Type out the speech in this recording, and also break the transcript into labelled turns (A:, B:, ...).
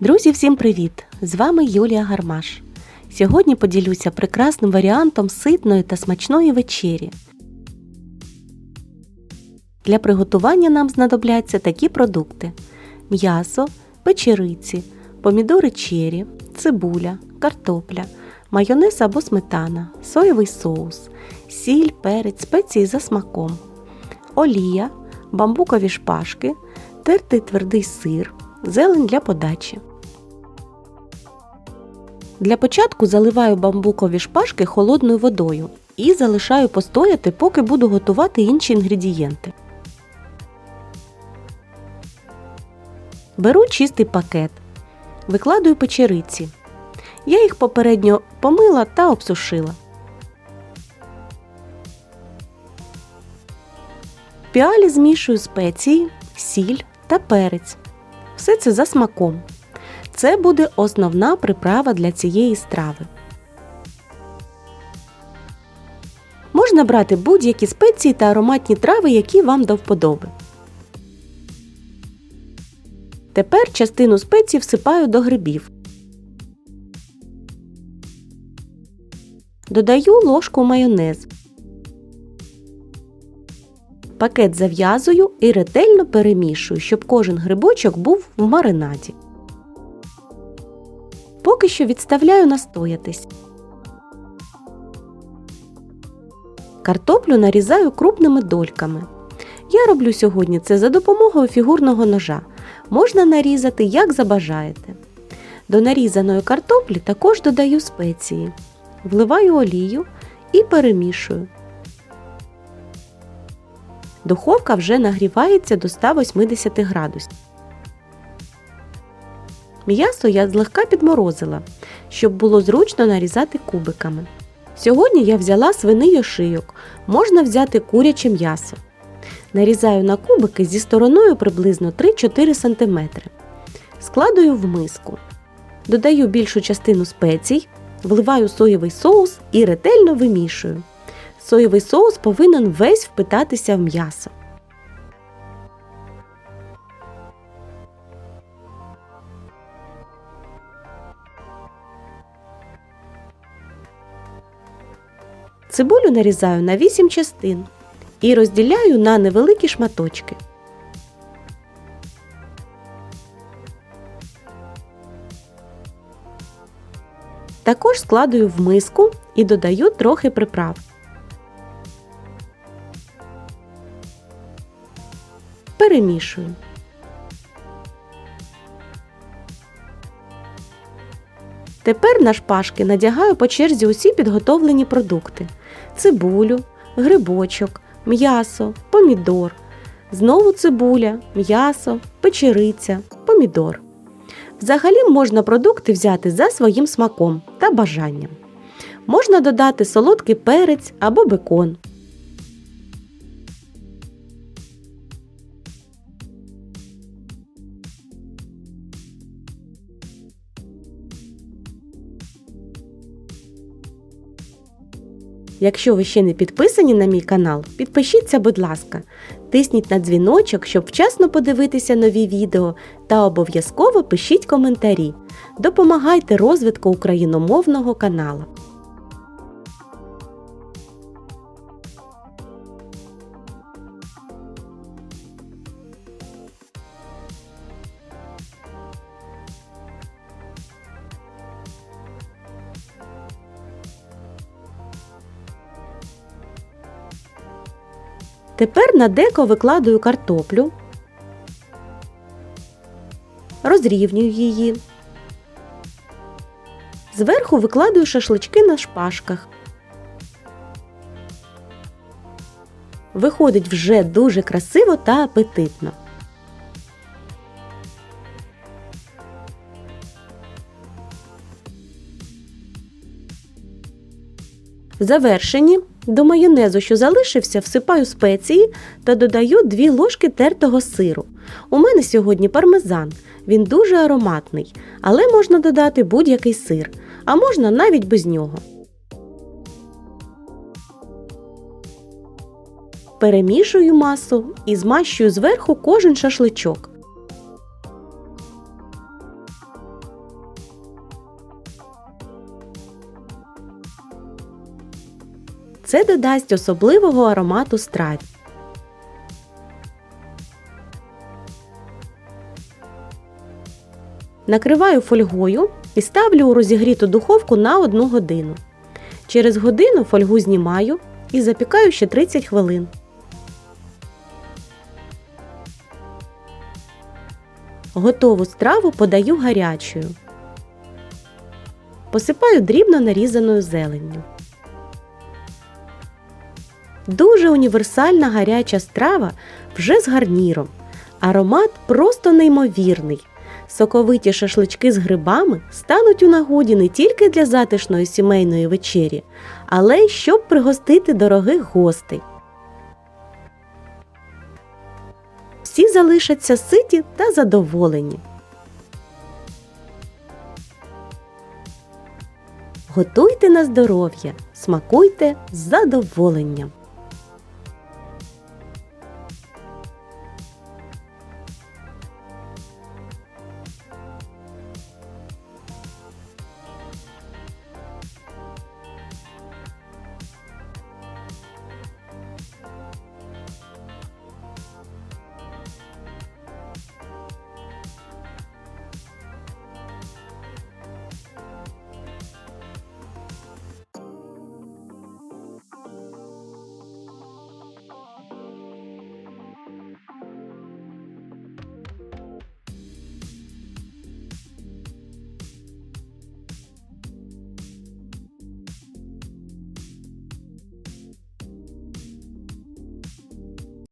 A: Друзі, всім привіт! З вами Юлія Гармаш. Сьогодні поділюся прекрасним варіантом ситної та смачної вечері. Для приготування нам знадобляться такі продукти: м'ясо, печериці, помідори чері, цибуля, картопля, майонез або сметана, соєвий соус, сіль, перець, спеції за смаком, олія, бамбукові шпажки, тертий твердий сир, зелень для подачі. Для початку заливаю бамбукові шпажки холодною водою і залишаю постояти, поки буду готувати інші інгредієнти. Беру чистий пакет. Викладаю печериці. Я їх попередньо помила та обсушила. В піалі змішую спеції, сіль та перець. Все це за смаком. Це буде основна приправа для цієї страви. Можна брати будь-які спеції та ароматні трави, які вам до вподоби. Тепер частину спецій всипаю до грибів. Додаю ложку майонез. Пакет зав'язую і ретельно перемішую, щоб кожен грибочок був в маринаді. Поки що відставляю настоятись. Картоплю нарізаю крупними дольками. Я роблю сьогодні це за допомогою фігурного ножа. Можна нарізати, як забажаєте. До нарізаної картоплі також додаю спеції. Вливаю олію і перемішую. Духовка вже нагрівається до 180 градусів. М'ясо я злегка підморозила, щоб було зручно нарізати кубиками. Сьогодні я взяла свиний ошийок, можна взяти куряче м'ясо. Нарізаю на кубики зі стороною приблизно 3-4 см. Складую в миску. Додаю більшу частину спецій, вливаю соєвий соус і ретельно вимішую. Соєвий соус повинен весь впитатися в м'ясо. Цибулю нарізаю на 8 частин і розділяю на невеликі шматочки. Також складую в миску і додаю трохи приправ. Перемішую. Тепер на шпажки надягаю по черзі усі підготовлені продукти: цибулю, грибочок, м'ясо, помідор. Знову цибуля, м'ясо, печериця, помідор. Взагалі можна продукти взяти за своїм смаком та бажанням. Можна додати солодкий перець або бекон. Якщо ви ще не підписані на мій канал, підпишіться, будь ласка, тисніть на дзвіночок, щоб вчасно подивитися нові відео та обов'язково пишіть коментарі. Допомагайте розвитку україномовного каналу. Тепер на деко викладаю картоплю, розрівнюю її. Зверху викладаю шашлички на шпажках. Виходить вже дуже красиво та апетитно. В завершенні до майонезу, що залишився, всипаю спеції та додаю 2 ложки тертого сиру. У мене сьогодні пармезан. Він дуже ароматний, але можна додати будь-який сир, а можна навіть без нього. Перемішую масу і змащую зверху кожен шашличок. Це додасть особливого аромату страві. Накриваю фольгою і ставлю у розігріту духовку на 1 годину. Через годину фольгу знімаю і запікаю ще 30 хвилин. Готову страву подаю гарячою. Посипаю дрібно нарізаною зеленню. Дуже універсальна гаряча страва вже з гарніром. Аромат просто неймовірний. Соковиті шашлички з грибами стануть у нагоді не тільки для затишної сімейної вечері, але й щоб пригостити дорогих гостей. Всі залишаться ситі та задоволені. Готуйте на здоров'я, смакуйте з задоволенням.